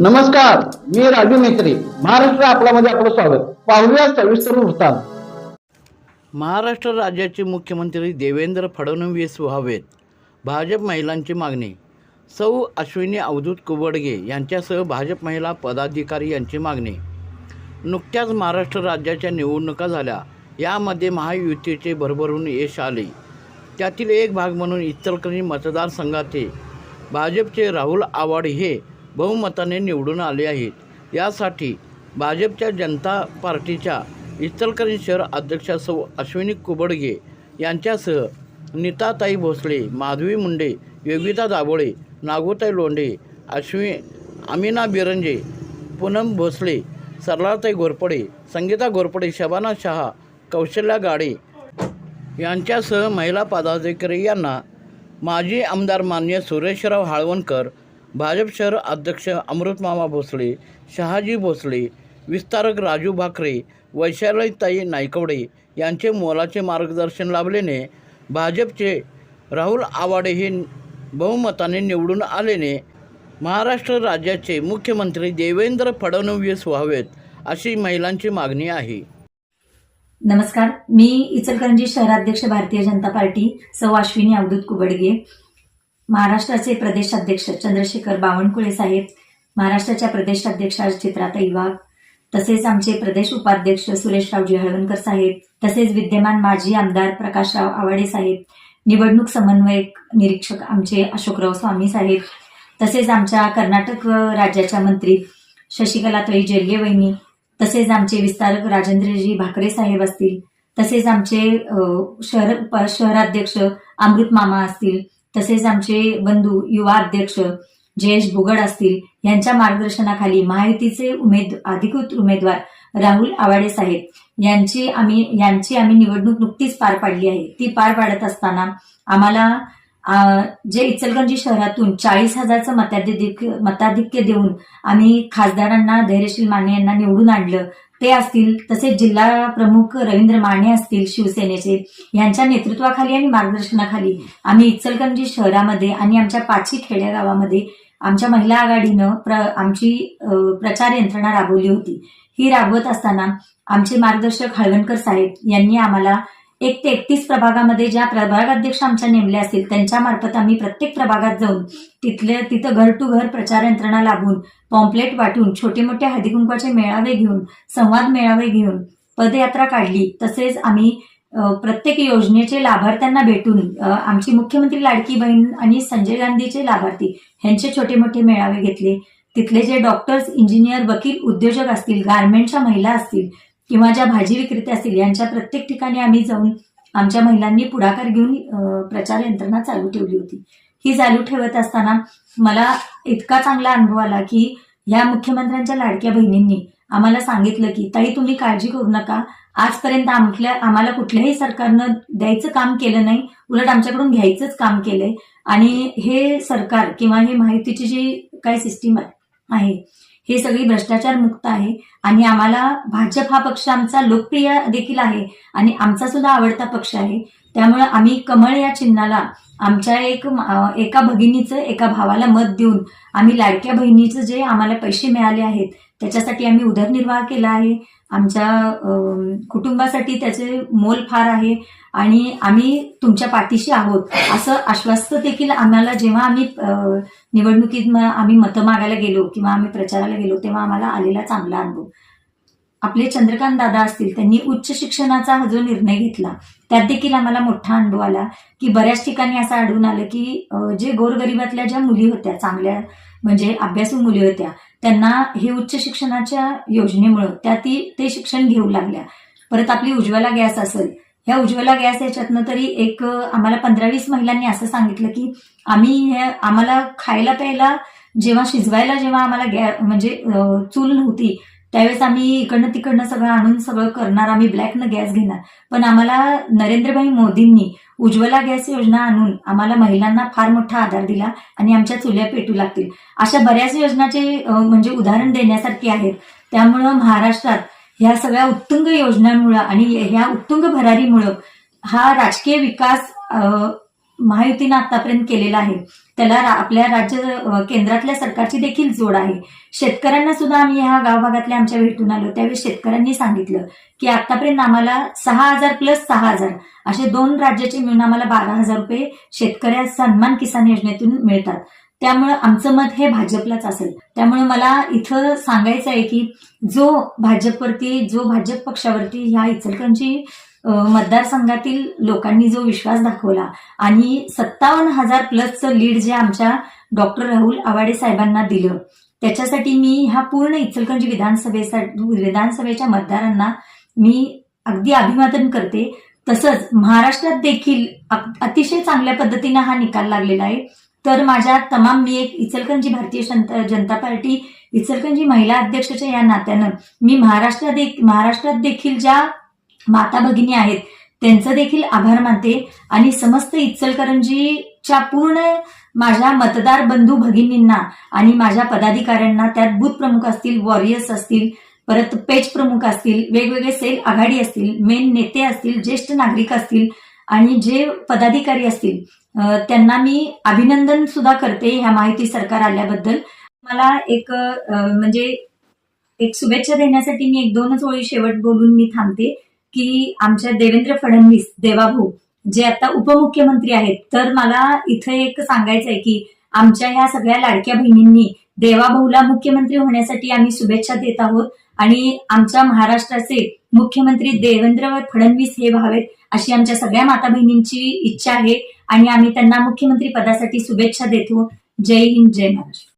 नमस्कार मी राजू मेत्री महाराष्ट्र आपल्यामध्ये आपलं स्वागत. पाहूया सविस्तर वृत्तांत. महाराष्ट्र राज्याचे मुख्यमंत्री देवेंद्र फडणवीस व्हावेत. भाजप महिलांची मागणी. सौ अश्विनी अवधूत कुबडगे यांच्यासह भाजप महिला पदाधिकारी यांची मागणी. नुकत्याच महाराष्ट्र राज्याच्या निवडणुका झाल्या. यामध्ये महायुतीचे भरभरून यश आले. त्यातील एक भाग म्हणून इचलकरंजी मतदारसंघाचे भाजपचे राहुल आवाड हे बहुमताने निवडून आले आहेत. यासाठी भाजपच्या जनता पार्टीच्या इचलकरंजी शहर अध्यक्षा सौ अश्विनी कुबडगे यांच्यासह नीताताई भोसले माधवी मुंडे योगिता दाभोळे नागोताई लोंढे अश्वी अमिना बिरंजे पूनम भोसले सरलाताई घोरपडे संगीता घोरपडे शबाना शहा कौशल्या गाडे यांच्यासह महिला पदाधिकारी यांना माजी आमदार मान्य सुरेशराव हाळवणकर भाजप शहर अध्यक्ष अमृतमामा भोसले शहाजी भोसले विस्तारक राजू भाकरे वैशालीताई नायकवडे यांचे मोलाचे मार्गदर्शन लाभल्याने भाजपचे राहुल आवाडे हे बहुमताने निवडून आल्याने महाराष्ट्र राज्याचे मुख्यमंत्री देवेंद्र फडणवीस व्हावेत अशी महिलांची मागणी आहे. नमस्कार मी इचलकरंजी शहराध्यक्ष भारतीय जनता पार्टी सौ अश्विनी अवधूत कुबडगे. महाराष्ट्राचे प्रदेशाध्यक्ष चंद्रशेखर बावनकुळे साहेब महाराष्ट्राच्या प्रदेशाध्यक्ष चित्राताई वाघ तसेच आमचे प्रदेश उपाध्यक्ष सुरेशरावजी हळवणकर साहेब तसेच विद्यमान माजी आमदार प्रकाशराव आवाडे साहेब निवडणूक समन्वयक निरीक्षक आमचे अशोकराव स्वामी साहेब तसेच आमच्या कर्नाटक राज्याच्या मंत्री शशिकलाताई जेल्गे वहिनी तसेच आमचे विस्तारक राजेंद्रजी भाकरे साहेब असतील तसेच आमचे शहर शहराध्यक्ष अमृत मामा असतील तसेच आमचे बंधू युवा अध्यक्ष जयेश बुगड असतील यांच्या मार्गदर्शनाखाली महायुतीचे उमेद अधिकृत उमेदवार राहुल आवाडे साहेब यांची आम्ही यांची आम्ही निवडणूक नुकतीच पार पाडली आहे. ती पार पाडत असताना आम्हाला जे इचलगंजी शहरातून चाळीस हजारचं मताधिक्य मताधिक्य देऊन आम्ही खासदारांना धैर्यशील माने यांना निवडून आणलं ते असतील तसेच जिल्हा प्रमुख रवींद्र माने असतील शिवसेनेचे यांच्या नेतृत्वाखाली आणि मार्गदर्शनाखाली आम्ही इचलगंजी शहरामध्ये आणि आमच्या पाची खेड्या गावामध्ये आमच्या महिला आघाडीनं प्र आमची प्रचार यंत्रणा राबवली होती. ही राबवत असताना आमचे मार्गदर्शक हळवणकर साहेब यांनी आम्हाला एक ते एकतीस प्रभागामध्ये ज्या प्रभागाध्यक्ष आमच्या नेमल्या असतील त्यांच्या मार्फत आम्ही प्रत्येक प्रभागात जाऊन तिथले तिथं घर टू घर प्रचार यंत्रणा लाभून पॉम्पलेट वाटून छोटे मोठे हळदीकुंकवाचे मेळावे घेऊन संवाद मेळावे घेऊन पदयात्रा काढली. तसेच आम्ही प्रत्येक योजनेचे लाभार्थ्यांना भेटून आमची मुख्यमंत्री लाडकी बहीण आणि संजय गांधीचे लाभार्थी ह्यांचे छोटे मोठे मेळावे घेतले. तिथले जे डॉक्टर्स इंजिनियर वकील उद्योजक असतील गारमेंटच्या महिला असतील किंवा ज्या भाजी विक्रेते असतील यांच्या प्रत्येक ठिकाणी आम्ही जाऊन आमच्या महिलांनी पुढाकार घेऊन प्रचार यंत्रणा चालू ठेवली होती. ही चालू ठेवत असताना मला इतका चांगला अनुभव आला की या मुख्यमंत्र्यांच्या लाडक्या बहिणींनी आम्हाला सांगितलं की ताई तुम्ही काळजी करू नका. आजपर्यंत आमल्या आम्हाला कुठल्याही सरकारनं द्यायचं काम केलं नाही. उलट आमच्याकडून घ्यायचंच काम केलंय. आणि हे सरकार किंवा हे माहितीची जी काही सिस्टीम आहे हे सगळी भ्रष्टाचार मुक्त आहे. आणि आम्हाला भाजप हा पक्ष आमचा लोकप्रिय देखील आहे. आणि आमचा सुद्धा आवडता पक्ष आहे. त्यामुळे आम्ही कमळ या चिन्हाला आमच्या एक एका भगिनीचं एका भावाला मत देऊन आम्ही लाडक्या बहिणीचं जे आम्हाला पैसे मिळाले आहेत त्याच्यासाठी आम्ही उदरनिर्वाह केला आहे. आमच्या कुटुंबासाठी त्याचे मोल फार आहे आणि आम्ही तुमच्या पाठीशी आहोत. असं आश्वस्त देखील आम्हाला जेव्हा आम्ही निवडणुकीत आम्ही मतं मागायला गेलो किंवा आम्ही प्रचाराला गेलो तेव्हा आम्हाला आलेला चांगला अनुभव. आपले चंद्रकांत दादा असतील त्यांनी उच्च शिक्षणाचा हा जो निर्णय घेतला त्यात देखील आम्हाला मोठा अनुभव आला की बऱ्याच ठिकाणी असं आढळून आलं की जे गोरगरिबातल्या ज्या मुली होत्या चांगल्या म्हणजे अभ्यासू मुली होत्या त्यांना हे उच्च शिक्षणाच्या योजनेमुळं त्या ती ते शिक्षण घेऊ लागल्या. परत आपली उज्ज्वला गॅस असेल ह्या उज्ज्वला गॅस याच्यातनं तरी एक आम्हाला पंधरा वीस महिलांनी असं सांगितलं की आम्ही आम्हाला खायला प्यायला जेव्हा शिजवायला जेव्हा आम्हाला गॅ म्हणजे चूल नव्हती त्यावेळेस आम्ही इकडनं तिकडनं सगळं आणून सगळं करणार. आम्ही ब्लॅकनं गॅस घेणार. पण आम्हाला नरेंद्रभाई मोदींनी उज्ज्वला गॅस योजना आणून आम्हाला महिलांना फार मोठा आधार दिला आणि आमच्या चुल्या पेटू लागतील. अशा बऱ्याच योजनाचे म्हणजे उदाहरण देण्यासारखी आहेत. त्यामुळं महाराष्ट्रात ह्या सगळ्या उत्तुंग योजनांमुळं आणि ह्या उत्तुंग भरारीमुळं हा राजकीय विकास महायुतीनं आतापर्यंत केलेला आहे. त्याला रा- आपल्या राज्य केंद्रातल्या सरकारची देखील जोड आहे. शेतकऱ्यांना सुद्धा आम्ही ह्या गावभागातल्या आमच्या भेटून आलो. त्यावेळी शेतकऱ्यांनी सांगितलं की आतापर्यंत आम्हाला सहा हजार प्लस सहा हजार असे दोन राज्याचे मिळून आम्हाला बारा हजार रुपये शेतकऱ्या सन्मान किसान योजनेतून मिळतात. त्यामुळं आमचं मत हे भाजपलाच असेल. त्यामुळे मला इथं सांगायचं आहे की जो भाजपवरती जो भाजप पक्षावरती ह्या इचलकरंजी मतदारसंघातील लोकांनी जो विश्वास दाखवला आणि सत्तावन्न हजार प्लसचं लीड जे आमच्या डॉक्टर राहुल आवाडे साहेबांना दिलं त्याच्यासाठी मी ह्या पूर्ण इचलकरंजी विधानसभेसाठी विधानसभेच्या मतदारांना मी अगदी अभिवादन करते. तसंच महाराष्ट्रात देखील अतिशय चांगल्या पद्धतीनं हा निकाल लागलेला आहे. तर माझ्या तमाम मी एक इचलकरंजी भारतीय जनता पार्टी इचलकरंजी महिला अध्यक्षाच्या या नात्यानं मी महाराष्ट्रात महाराष्ट्रात देखील ज्या माता भगिनी आहेत. त्यांचं देखील आभार मानते. आणि समस्त इचलकरंजीच्या पूर्ण माझ्या मतदार बंधू भगिनींना आणि माझ्या पदाधिकाऱ्यांना त्यात बूथ प्रमुख असतील वॉरियर्स असतील परत पेज प्रमुख असतील वेगवेगळे सेल आघाडी असतील मेन नेते असतील ज्येष्ठ नागरिक असतील आणि जे पदाधिकारी असतील त्यांना मी अभिनंदन सुद्धा करते ह्या माहिती सरकार आल्याबद्दल. मला एक म्हणजे एक शुभेच्छा देण्यासाठी मी एक दोनच ओळी शेवट बोलून मी थांबते. की आमच्या देवेंद्र फडणवीस देवाभाऊ जे आता उपमुख्यमंत्री आहेत तर मला इथं एक सांगायचं आहे की आमच्या ह्या सगळ्या लाडक्या बहिणींनी देवाभाऊला मुख्यमंत्री होण्यासाठी आम्ही शुभेच्छा देत आहोत आणि आमच्या महाराष्ट्राचे मुख्यमंत्री देवेंद्र फडणवीस हे व्हावेत अशी आमच्या सगळ्या माता बहिणींची इच्छा आहे आणि आम्ही त्यांना मुख्यमंत्री पदासाठी शुभेच्छा देतो. जय हिंद जय महाराष्ट्र.